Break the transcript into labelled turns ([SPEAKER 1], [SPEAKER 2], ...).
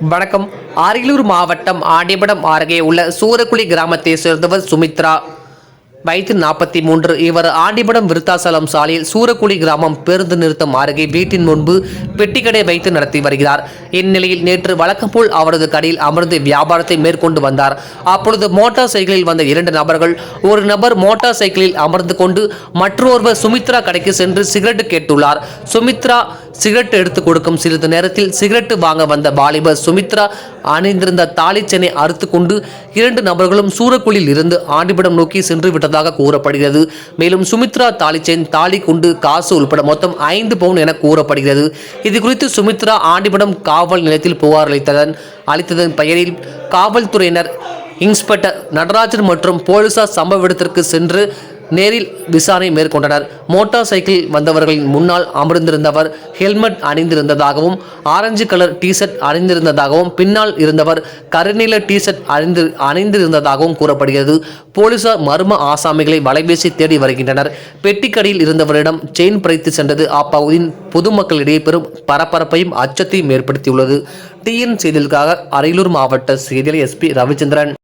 [SPEAKER 1] வணக்கம். அரியலூர் மாவட்டம் ஆண்டிபடம் அருகே உள்ள சூரக்குழி கிராமத்தை சேர்ந்தவர் சுமித்ரா. வயது நாற்பத்தி மூன்று இவர் ஆண்டிபடம் விருத்தாசலம் சாலையில் சூரக்குழி கிராமம் பேருந்து நிறுத்தம் அருகே வீட்டின் முன்பு பெட்டிக்கடை வைத்து நடத்தி வருகிறார். இந்நிலையில் நேற்று வழக்கம் போல் அவரது கடையில் அமர்ந்து வியாபாரத்தை மேற்கொண்டு வந்தார். அப்பொழுது மோட்டார் சைக்கிளில் வந்த இரண்டு நபர்கள் ஒரு நபர் மோட்டார் சைக்கிளில் அமர்ந்து கொண்டு மற்றொருவர் சுமித்ரா கடைக்கு சென்று சிகரெட் கேட்டுள்ளார். சுமித்ரா சிகரெட் எடுத்து கொடுக்கும் சிறிது நேரத்தில் சிகரெட் வாங்க வந்த வாலிபர் சுமித்ரா அணிந்திருந்த தாலிச்செனை அறுத்து கொண்டு இரண்டு நபர்களும் சூரக்குழியில் இருந்து ஆண்டிபடம் நோக்கி சென்று விட்டதாக கூறப்படுகிறது. மேலும் சுமித்ரா தாலிச்சென் தாலி குண்டு காசு உள்பட மொத்தம் ஐந்து பவுன் என கூறப்படுகிறது. இது குறித்து சுமித்ரா ஆண்டிபடம் காவல் நிலையத்தில் புகார் அளித்ததன் அளித்ததன் பெயரில் காவல்துறையினர் இன்ஸ்பெக்டர் நடராஜன் மற்றும் போலீசார் சம்பவ இடத்திற்கு சென்று நேரில் விசாரணை மேற்கொண்டனர். மோட்டார் சைக்கிள் வந்தவர்களின் முன்னால் அமர்ந்திருந்தவர் ஹெல்மெட் அணிந்திருந்ததாகவும் ஆரஞ்சு கலர் டிஷர்ட் அணிந்திருந்ததாகவும் பின்னால் இருந்தவர் கருநீல டிஷர்ட் அணிந்து அணிந்திருந்ததாகவும் கூறப்படுகிறது. போலீசார் மர்ம ஆசாமிகளை வலைபேசி தேடி வருகின்றனர். பெட்டிக்கடையில் இருந்தவரிடம் செயின் பறித்து சென்றது அப்பகுதியின் பொதுமக்களிடையே பெரும் பரபரப்பையும் அச்சத்தையும் ஏற்படுத்தியுள்ளது. டிஎன் செய்திகளுக்காக அரியலூர் மாவட்ட செய்தியாளர் எஸ்பி ரவிச்சந்திரன்.